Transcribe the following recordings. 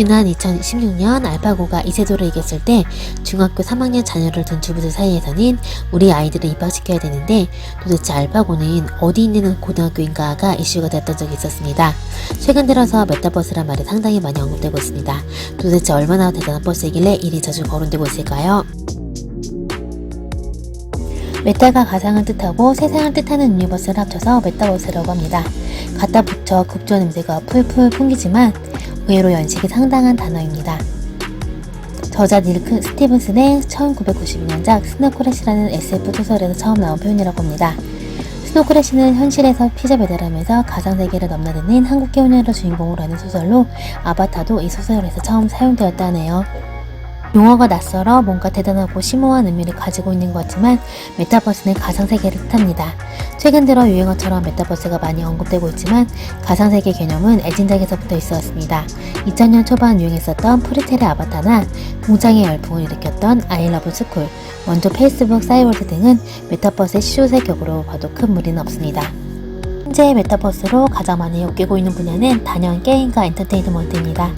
지난 2016년 알파고가 이세돌을 이겼을 때 중학교 3학년 자녀를 둔 주부들 사이에서는 우리 아이들을 입학시켜야 되는데 도대체 알파고는 어디 있는 고등학교인가가 이슈가 됐던 적이 있었습니다. 최근 들어서 메타버스란 말이 상당히 많이 언급되고 있습니다. 도대체 얼마나 대단한 버스이길래 이리 자주 거론되고 있을까요? 메타가 가상을 뜻하고 세상을 뜻하는 유니버스를 합쳐서 메타버스라고 합니다. 갖다 붙여 급조 냄새가 풀풀 풍기지만 의외로 연식이 상당한 단어입니다. 저자 닐크 스티븐슨의 1992년작 스노크래시라는 SF 소설에서 처음 나온 표현이라고 합니다. 스노크래시는 현실에서 피자 배달하면서 가상세계를 넘나드는 한국계 소녀를 주인공으로 하는 소설로 아바타도 이 소설에서 처음 사용되었다 하네요. 용어가 낯설어 뭔가 대단하고 심오한 의미를 가지고 있는 것 같지만 메타버스는 가상세계를 뜻합니다. 최근 들어 유행어처럼 메타버스가 많이 언급되고 있지만 가상세계 개념은 애진작에서부터 있어 왔습니다. 2000년 초반 유행했었던 프리텔의 아바타나 공장의 열풍을 일으켰던 아이러브 스쿨, 먼저 페이스북 사이월드 등은 메타버스의 시조새 격으로 봐도 큰 무리는 없습니다. 현재 메타버스로 가장 많이 엮이고 있는 분야는 단연 게임과 엔터테인먼트입니다.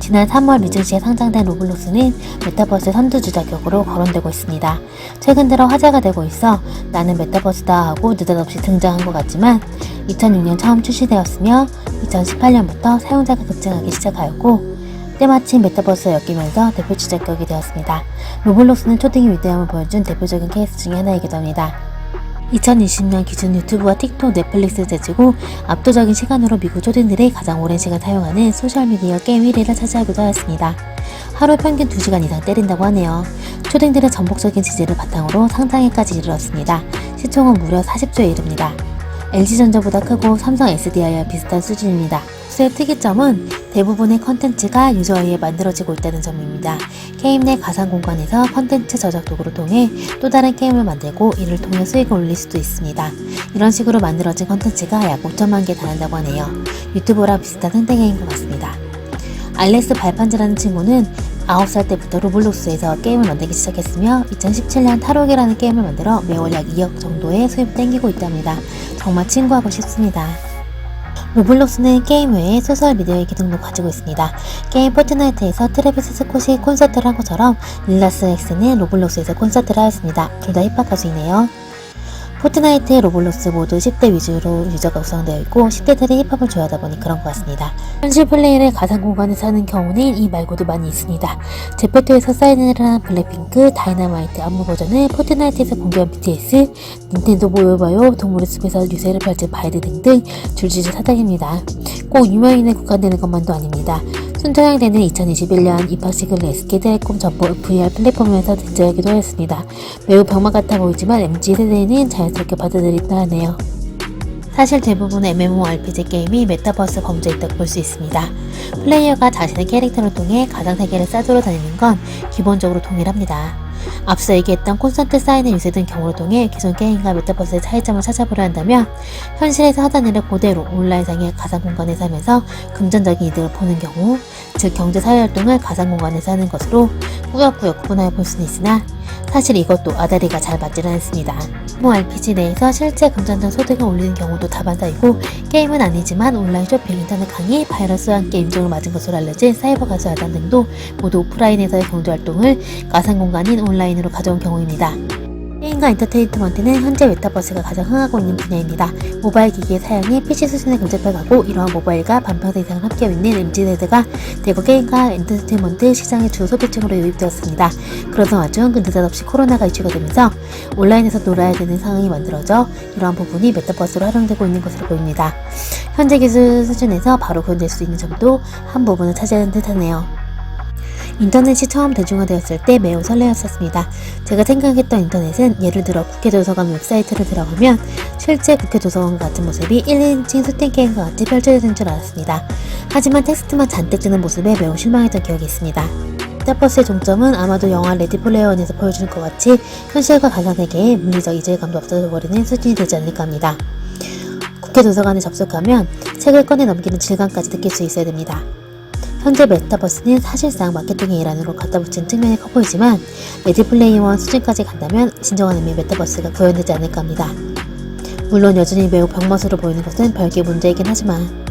지난 3월 미증시에 상장된 로블록스는 메타버스 선두주자격으로 거론되고 있습니다. 최근 들어 화제가 되고 있어 나는 메타버스다 하고 느닷없이 등장한 것 같지만 2006년 처음 출시되었으며 2018년부터 사용자가 급증하기 시작하였고 때마침 메타버스에 엮이면서 대표 주자격이 되었습니다. 로블록스는 초딩의 위대함을 보여준 대표적인 케이스 중에 하나이기도 합니다. 2020년 기준 유튜브와 틱톡, 넷플릭스 제치고 압도적인 시간으로 미국 초딩들이 가장 오랜 시간 사용하는 소셜미디어 게임 1위를 차지하기도 하였습니다. 하루 평균 2시간 이상 때린다고 하네요. 초딩들의 전폭적인 지지를 바탕으로 상장에까지 이르렀습니다. 시총은 무려 40조에 이릅니다. LG전자보다 크고 삼성 SDI와 비슷한 수준입니다. 수의 특이점은 대부분의 컨텐츠가 유저에 의해 만들어지고 있다는 점입니다. 게임 내 가상 공간에서 컨텐츠 저작 도구를 통해 또 다른 게임을 만들고 이를 통해 수익을 올릴 수도 있습니다. 이런 식으로 만들어진 컨텐츠가 약 5천만 개 달한다고 하네요. 유튜브랑 비슷한 생태계인 것 같습니다. 알렉스 발판지라는 친구는 9살 때부터 로블록스에서 게임을 만들기 시작했으며 2017년 타로게라는 게임을 만들어 매월 약 2억 정도의 수입을 땡기고 있답니다. 정말 친구하고 싶습니다. 로블록스는 게임 외에 소셜 미디어의 기능도 가지고 있습니다. 게임 포트나이트에서 트래비스 스콧이 콘서트를 한 것처럼 릴라스 엑스는 로블록스에서 콘서트를 하였습니다. 둘 다 힙합 가수이네요. 포트나이트, 로블록스 모두 10대 위주로 유저가 구성되어 있고 10대들이 힙합을 좋아하다 보니 그런 것 같습니다. 현실 플레이를 가상 공간에서 하는 경우는 이 말고도 많이 있습니다. 제페토에서 사인을 한 블랙핑크, 다이너마이트 안무 버전을 포트나이트에서 공개한 BTS, 닌텐도 모여봐요, 동물의 숲에서 유세를 펼친 바이드 등등 줄줄이 사장입니다. 꼭 유명인에 국한되는 것만도 아닙니다. 순천향되는 2021년 입학식을 SK텔레콤 전부 VR 플랫폼에서 대체하기도 했습니다. 매우 병맛 같아 보이지만 MZ세대는 자연스럽게 받아들인다 하네요. 사실 대부분의 MMORPG 게임이 메타버스 범주에 있다고 볼 수 있습니다. 플레이어가 자신의 캐릭터를 통해 가상 세계를 싸돌아 다니는 건 기본적으로 동일합니다. 앞서 얘기했던 콘서트 사인의 유세 등 경우를 통해 기존 게임과 메타버스의 차이점을 찾아보려 한다면 현실에서 하던 일을 그대로 온라인상의 가상 공간에서 하면서 금전적인 이득을 보는 경우 즉 경제 사회 활동을 가상 공간에서 하는 것으로 꾸역꾸역 구분하여 볼 수는 있으나 사실 이것도 아다리가 잘 맞지는 않습니다. 뭐 RPG 내에서 실제 금전적 소득을 올리는 경우도 다반사이고 게임은 아니지만 온라인 쇼핑, 인터넷 강의, 바이러스와 함께 임종을 맞은 것으로 알려진 사이버 가수 아단 등도 모두 오프라인에서의 경제 활동을 가상 공간인 온라인으로 가져온 경우입니다. 게임과 엔터테인먼트는 현재 메타버스가 가장 흥하고 있는 분야입니다. 모바일 기기의 사양이 PC 수준에 근접해가고 이러한 모바일과 반평생 이상을 함께하고 있는 MZ세대가 대거 게임과 엔터테인먼트 시장의 주 소비층으로 유입되었습니다. 그러던 와중 그 느닷없이 코로나가 이슈가 되면서 온라인에서 놀아야 되는 상황이 만들어져 이러한 부분이 메타버스로 활용되고 있는 것으로 보입니다. 현재 기술 수준에서 바로 구현될 수 있는 점도 한 부분을 차지하는 듯하네요. 인터넷이 처음 대중화되었을 때 매우 설레었었습니다. 제가 생각했던 인터넷은 예를 들어 국회 도서관 웹사이트를 들어가면 실제 국회 도서관 같은 모습이 1, 2인칭 수팅 게임과 같이 펼쳐지는 줄 알았습니다. 하지만 텍스트만 잔뜩 뜨는 모습에 매우 실망했던 기억이 있습니다. 메타버스의 종점은 아마도 영화 레디 플레이어 원에서 보여주는 것 같이 현실과 가상 세계에 물리적 이질감도 없어져 버리는 수준이 되지 않을까 합니다. 국회 도서관에 접속하면 책을 꺼내 넘기는 질감까지 느낄 수 있어야 됩니다. 현재 메타버스는 사실상 마케팅의 일환으로 갖다 붙인 측면이 커 보이지만 레디플레이원 수준까지 간다면 진정한 의미의 메타버스가 구현되지 않을까 합니다. 물론 여전히 매우 병맛으로 보이는 것은 별개 문제이긴 하지만